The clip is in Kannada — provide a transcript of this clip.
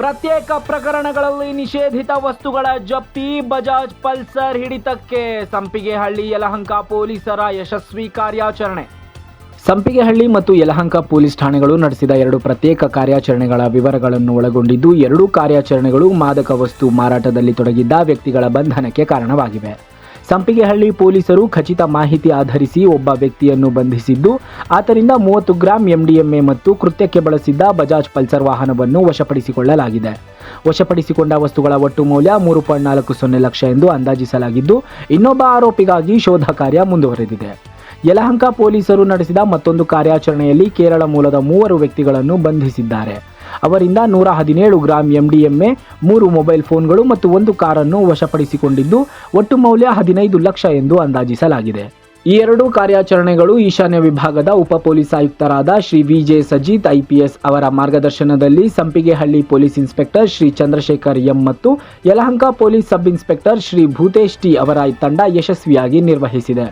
ಪ್ರತ್ಯೇಕ ಪ್ರಕರಣಗಳಲ್ಲಿ ನಿಷೇಧಿತ ವಸ್ತುಗಳ ಜಪ್ತಿ, ಬಜಾಜ್ ಪಲ್ಸರ್ ಹಿಡಿತಕ್ಕೆ ಸಂಪಿಗೆಹಳ್ಳಿ, ಯಲಹಂಕ ಪೊಲೀಸರ ಯಶಸ್ವಿ ಕಾರ್ಯಾಚರಣೆ. ಸಂಪಿಗೆಹಳ್ಳಿ ಮತ್ತು ಯಲಹಂಕ ಪೊಲೀಸ್ ಠಾಣೆಗಳು ನಡೆಸಿದ ಎರಡು ಪ್ರತ್ಯೇಕ ಕಾರ್ಯಾಚರಣೆಗಳ ವಿವರಗಳನ್ನು ಒಳಗೊಂಡಿದ್ದು, ಎರಡೂ ಕಾರ್ಯಾಚರಣೆಗಳು ಮಾದಕ ವಸ್ತು ಮಾರಾಟದಲ್ಲಿ ತೊಡಗಿದ್ದ ವ್ಯಕ್ತಿಗಳ ಬಂಧನಕ್ಕೆ ಕಾರಣವಾಗಿವೆ. ಸಂಪಿಗೆಹಳ್ಳಿ ಪೊಲೀಸರು ಖಚಿತ ಮಾಹಿತಿ ಆಧರಿಸಿ ಒಬ್ಬ ವ್ಯಕ್ತಿಯನ್ನು ಬಂಧಿಸಿದ್ದು ಆತರಿಂದ ಮೂವತ್ತು ಗ್ರಾಂ ಎಂಡಿಎಂಎ ಮತ್ತು ಕೃತ್ಯಕ್ಕೆ ಬಳಸಿದ್ದ ಬಜಾಜ್ ಪಲ್ಸರ್ ವಾಹನವನ್ನು ವಶಪಡಿಸಿಕೊಳ್ಳಲಾಗಿದೆ. ವಶಪಡಿಸಿಕೊಂಡ ವಸ್ತುಗಳ ಒಟ್ಟು ಮೌಲ್ಯ ಮೂರು ಪಾಯಿಂಟ್ ನಾಲ್ಕು ಸೊನ್ನೆ ಲಕ್ಷ ಎಂದು ಅಂದಾಜಿಸಲಾಗಿದ್ದು, ಇನ್ನೊಬ್ಬ ಆರೋಪಿಗಾಗಿ ಶೋಧ ಕಾರ್ಯ ಮುಂದುವರೆದಿದೆ. ಯಲಹಂಕ ಪೊಲೀಸರು ನಡೆಸಿದ ಮತ್ತೊಂದು ಕಾರ್ಯಾಚರಣೆಯಲ್ಲಿ ಕೇರಳ ಮೂಲದ ಮೂವರು ವ್ಯಕ್ತಿಗಳನ್ನು ಬಂಧಿಸಿದ್ದಾರೆ. ಅವರಿಂದ ನೂರ ಹದಿನೇಳು ಗ್ರಾಂ ಎಂಡಿಎಂಎ ಮೂರು ಮೊಬೈಲ್ ಫೋನ್ಗಳು ಮತ್ತು ಒಂದು ಕಾರನ್ನು ವಶಪಡಿಸಿಕೊಂಡಿದ್ದು, ಒಟ್ಟು ಮೌಲ್ಯ ಹದಿನೈದು ಲಕ್ಷ ಎಂದು ಅಂದಾಜಿಸಲಾಗಿದೆ. ಈ ಎರಡೂ ಕಾರ್ಯಾಚರಣೆಗಳು ಈಶಾನ್ಯ ವಿಭಾಗದ ಉಪ ಪೊಲೀಸ್ ಆಯುಕ್ತರಾದ ಶ್ರೀ ವಿಜೆ ಸಜಿತ್ ಐಪಿಎಸ್ ಅವರ ಮಾರ್ಗದರ್ಶನದಲ್ಲಿ Sampigehalli police inspector Shri Chandrashekhar M ಮತ್ತು Yelahanka police sub inspector Shri Bhutesh T ಅವರ ತಂಡ ಯಶಸ್ವಿಯಾಗಿ ನಿರ್ವಹಿಸಿದೆ.